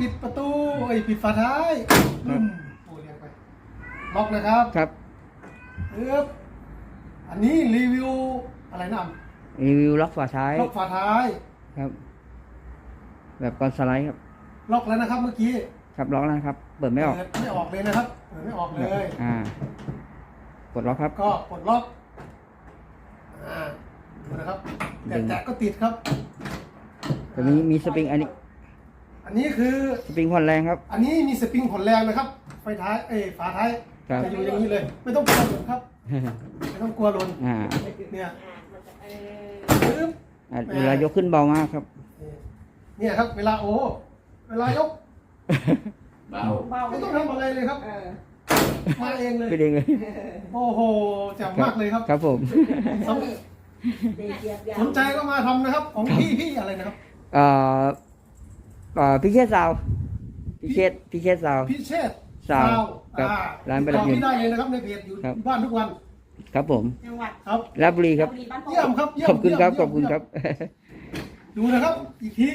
ปิดประตูไอ้ยปิดฝาท้ายอืมโอ้ยเรียกไปล็อกนะครับครับเอ๊บอันนี้รีวิวอะไรนะรีวิวล็อกฝาท้ายล็อกฝาท้ายครับ แบบก่อนสไลด์ครับ ล็อกแล้วนะครับ เมื่อกี้ครับล็อกแล้วนะครับ เปิดไม่ออกเปิดไม่ออกเลยนะครับเปิดไม่ออกเลยอ่า กดล็อกครับ ก็ปลดล็อกอ่าดูนะครับแต่แตะก็ติดครับ ตัวนี้มีสปริงอันนี้ อันนี้คือสปริงผ่อนแรงครับ อันนี้มีสปริงผ่อนแรงนะครับไฟท้ายเอ้ยฝาท้ายครับ จะอยู่อย่างนี้เลย ไม่ต้องกลัวหล่นครับ ไม่ต้องกลัวหล่นอ่าเนี่ยเออปึ๊บ อ่าเวลายกขึ้นเบามากครับ เนี่ยครับ เวลาโอ้เวลายกเบาเบาไม่ต้องทำอะไรเลยครับ เออมาเองเลยขึ้นเองเลยโอ้โหแจ่มมากเลยครับครับผมสนเด็กเหยียบยาวสนใจก็มาทำนะครับ ของพี่พี่อะไรนะครับ เอ่อเอ่อพี่เชษซาวพี่เชษพี่เชษซาวพี่เชษฐ์สาวสาวครับอ่ร้านประติดัดบต่อยนต์พี่ได้เลยนะครับในเพจอยู่ครับ บ้านทุกวันครับผมจังหวัดครับ ราชบุรีครับบุรีบ้านโป่งเยี่ยมครับเยี่ยมขอบคุณครับเยี่ขยอมบคุณครับ ดูนะครับ อีกที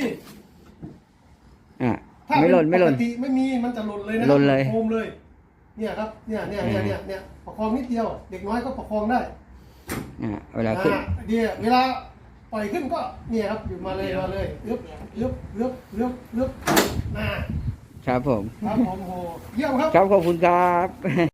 อ่าถ้าไม่หล่นเป็ไม่หล่น ปกติไม่มีมันจะหล่นเลยนะครัหล่นเลย โคมเลย เนี่ยครับเนี่ยเนี่ยเนี่ยเนี่ยเนี่ยประคองนิดเดียว เด็กน้อยก็ประคองได้อ่าเวลาขึ้น อ่าเดี๋ยวเวลา ปล่อยขึ้นก็เนี่ยครับอยู่มาเลยมาเลยอึ๊บอึ๊บอึ๊บอึ๊บอึ๊บน่าครับผม ครับผมโอ้โหเยี่ยมครับ ครับขอบคุณครับ